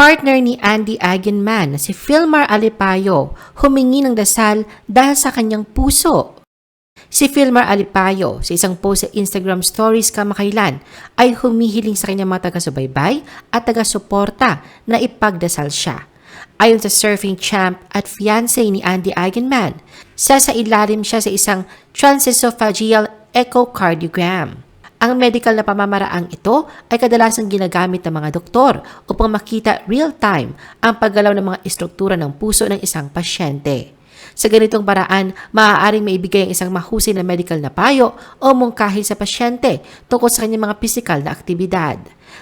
Partner ni Andy Eigenman na si Filmar Alipayo humingi ng dasal dahil sa kanyang puso. Si Filmar Alipayo sa isang post sa Instagram stories kamakailan ay humihiling sa kanyang mga taga-subaybay at taga-suporta na ipagdasal siya. Ayon sa surfing champ at fiancé ni Andy Eigenman, sa sa ilalim siya sa isang transesophageal echocardiogram. Ang medical na pamamaraang ito ay kadalasang ginagamit ng mga doktor upang makita real-time ang paggalaw ng mga istruktura ng puso ng isang pasyente. Sa ganitong paraan, maaaring maibigay ang isang mahusay na medical na payo o mungkahi sa pasyente tungkol sa kanyang mga pisikal na aktibidad.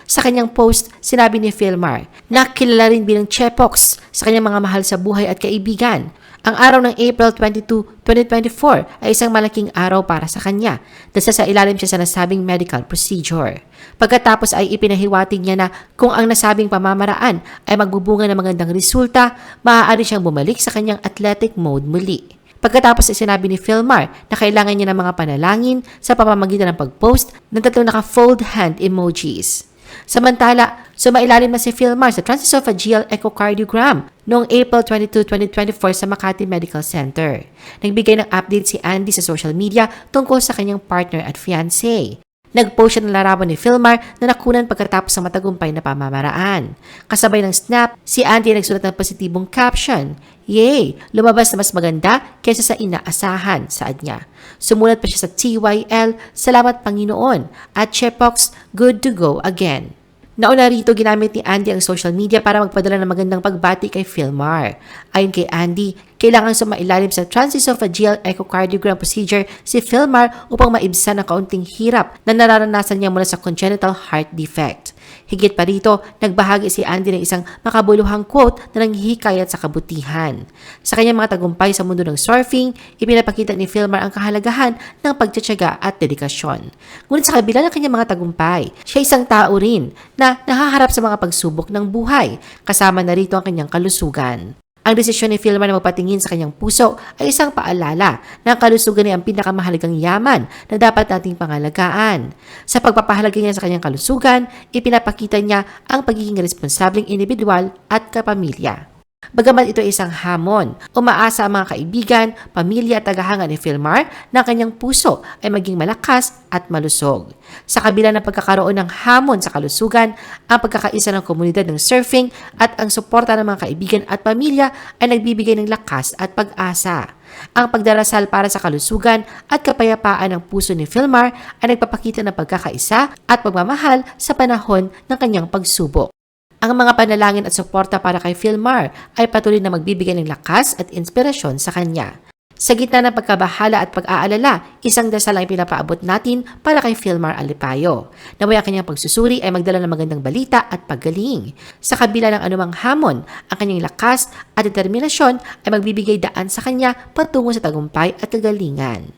Sa kanyang post, sinabi ni Philmar na kilala rin bilang Chepox sa kanyang mga mahal sa buhay at kaibigan. Ang araw ng April 22, 2024 ay isang malaking araw para sa kanya dahil sa ilalim siya sa nasabing medical procedure. Pagkatapos ay ipinahiwatig niya na kung ang nasabing pamamaraan ay magbubunga ng magandang resulta, maaari siyang bumalik sa kanyang athletic mode muli. Pagkatapos ay sinabi ni Philmar na kailangan niya ng mga panalangin sa pamamagitan ng pag-post ng tatlong naka-fold hand emojis. Samantala, sumailalim na si Philmar sa transesophageal echocardiogram noong April 22, 2024 sa Makati Medical Center. Nagbigay ng update si Andy sa social media tungkol sa kanyang partner at fiancé. Nag-post siya ng larawan ni Philmar na nakunan pagkatapos ng matagumpay na pamamaraan. Kasabay ng snap, si ay nagsulat ng positibong caption, Yay! Lumabas na mas maganda kaysa sa inaasahan, saad niya. Sumulat pa siya sa TYL, Salamat Panginoon, at Chepox, Good to go again. Nauna rito ginamit ni Andy ang social media para magpadala ng magandang pagbati kay Philmar. Ayon kay Andy, kailangan sumailalim sa transesophageal echocardiogram procedure si Philmar upang maibsan ang kaunting hirap na nararanasan niya mula sa congenital heart defect. Higit pa rito, nagbahagi si Andy ng isang makabuluhang quote na nanghihikayat sa kabutihan. Sa kanyang mga tagumpay sa mundo ng surfing, ipinapakita ni Philmar ang kahalagahan ng pagtsatsaga at dedikasyon. Ngunit sa kabila ng kanyang mga tagumpay, siya isang tao rin na nahaharap sa mga pagsubok ng buhay, kasama na rito ang kanyang kalusugan. Ang desisyon ni Philmar na magpatingin sa kanyang puso ay isang paalala na ang kalusugan ay ang pinakamahalagang yaman na dapat nating pangalagaan. Sa pagpapahalaga niya sa kanyang kalusugan, ipinapakita niya ang pagiging responsabling individual at kapamilya. Bagamat ito ay isang hamon, umaasa ang mga kaibigan, pamilya at tagahanga ni Philmar na ang kanyang puso ay maging malakas at malusog. Sa kabila ng pagkakaroon ng hamon sa kalusugan, ang pagkakaisa ng komunidad ng surfing at ang suporta ng mga kaibigan at pamilya ay nagbibigay ng lakas at pag-asa. Ang pagdarasal para sa kalusugan at kapayapaan ng puso ni Philmar ay nagpapakita ng pagkakaisa at pagmamahal sa panahon ng kanyang pagsubok. Ang mga panalangin at suporta para kay Philmar ay patuloy na magbibigay ng lakas at inspirasyon sa kanya. Sa gitna ng pagkabahala at pag-aalala, isang dasal ang pinapaabot natin para kay Philmar Alipayo. Naway ang kanyang pagsusuri ay magdala ng magandang balita at paggaling. Sa kabila ng anumang hamon, ang kanyang lakas at determinasyon ay magbibigay daan sa kanya patungo sa tagumpay at kagalingan.